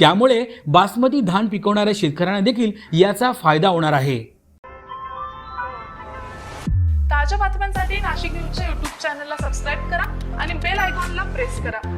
त्यामुळे बासमती धान पिकवणाऱ्या शेतकऱ्यांना देखील याचा फायदा होणार आहे. ताज्या बातम्यांसाठी नाशिक न्यूजच्या युट्यूब चॅनलला सबस्क्राईब करा आणि बेल आयकॉनला प्रेस करा.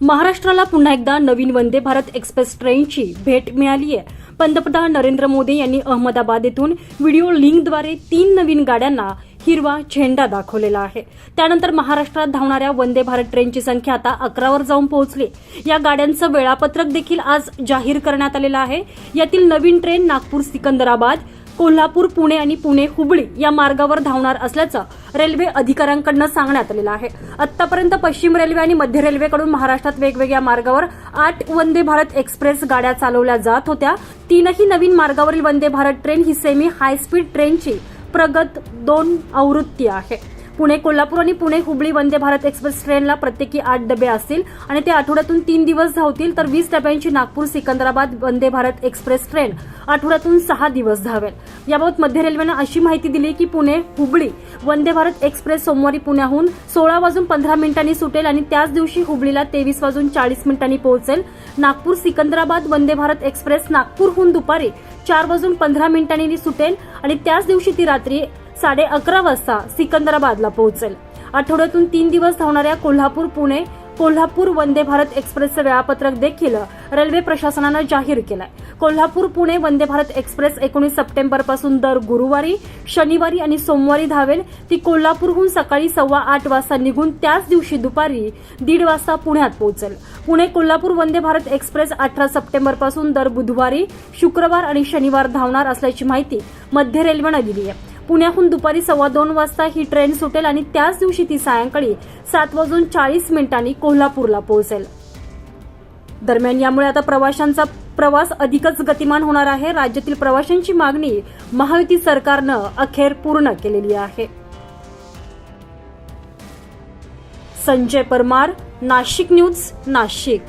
महाराष्ट्राला पुन्हा एकदा नवीन वंदे भारत एक्सप्रेस ट्रेनची भेट मिळाली आहे. पंतप्रधान नरेंद्र मोदी यांनी अहमदाबाद येथून व्हिडिओ लिंकद्वारे तीन नवीन गाड्यांना हिरवा झेंडा दाखवलेला आहे. त्यानंतर महाराष्ट्रात धावणाऱ्या वंदे भारत ट्रेनची संख्या आता अकरावर जाऊन पोहोचली या गाड्यांचं वेळापत्रक देखील आज जाहीर करण्यात आलेलं आहे. यातील नवीन ट्रेन नागपूर सिकंदराबाद कोल्हापूर पुणे आणि पुणे हुबळी या मार्गावर धावणार असल्याचं रेल्वे अधिकाऱ्यांकडनं सांगण्यात आलेलं आहे. आतापर्यंत पश्चिम रेल्वे आणि मध्य रेल्वेकडून महाराष्ट्रात वेगवेगळ्या मार्गावर आठ वंदे भारत एक्सप्रेस गाड्या चालवल्या जात होत्या. तीनही नवीन मार्गावरील वंदे भारत ट्रेन ही सेमी हाय स्पीड ट्रेनची प्रगत दोन आवृत्ती आहे. पुणे कोल्हापूर आणि पुणे हुबळी वंदे भारत एक्सप्रेस ट्रेनला प्रत्येकी आठ डबे असतील आणि ते आठवड्यातून तीन दिवस धावतील तर वीस डब्यांची नागपूर सिकंदराबाद वंदे भारत एक्सप्रेस ट्रेन आठवड्यातून सहा दिवस धावेल. याबाबत मध्य रेल्वेनं अशी माहिती दिली की पुणे हुबळी वंदे भारत एक्सप्रेस सोमवारी पुण्याहून सोळा वाजून पंधरा मिनिटांनी सुटेल आणि त्याच दिवशी हुबळीला तेवीस वाजून चाळीस मिनिटांनी पोहोचेल. नागपूर सिकंदराबाद वंदे भारत एक्सप्रेस नागपूरहून दुपारी चार वाजून पंधरा मिनिटांनी सुटेल आणि त्याच दिवशी ती रात्री साडे अकरा वाजता सिकंदराबादला पोहोचेल. आठवड्यातून तीन दिवस धावणाऱ्या कोल्हापूर पुणे कोल्हापूर वंदे भारत एक्सप्रेसचं वेळापत्रक देखील रेल्वे प्रशासनानं जाहीर केलंय. कोल्हापूर पुणे वंदे भारत एक्सप्रेस एकोणीस सप्टेंबरपासून दर गुरुवारी शनिवारी आणि सोमवारी धावेल. ती कोल्हापूरहून सकाळी सव्वा आठ वाजता निघून त्याच दिवशी दुपारी दीड वाजता पुण्यात पोहोचेल. पुणे कोल्हापूर वंदे भारत एक्सप्रेस अठरा सप्टेंबरपासून दर बुधवारी शुक्रवार आणि शनिवार धावणार असल्याची माहिती मध्य रेल्वेनं दिली आहे. पुण्याहून दुपारी सव्वा दोन वाजता ही ट्रेन सुटेल आणि त्याच दिवशी ती सायंकाळी सात वाजून चाळीस मिनिटांनी कोल्हापूरला पोहोचेल. दरम्यान यामुळे आता प्रवाशांचा प्रवास अधिकच गतिमान होणार आहे. राज्यातील प्रवाशांची मागणी महायुती सरकारनं अखेर पूर्ण केलेली आहे. संजय परमार नाशिक न्यूज नाशिक.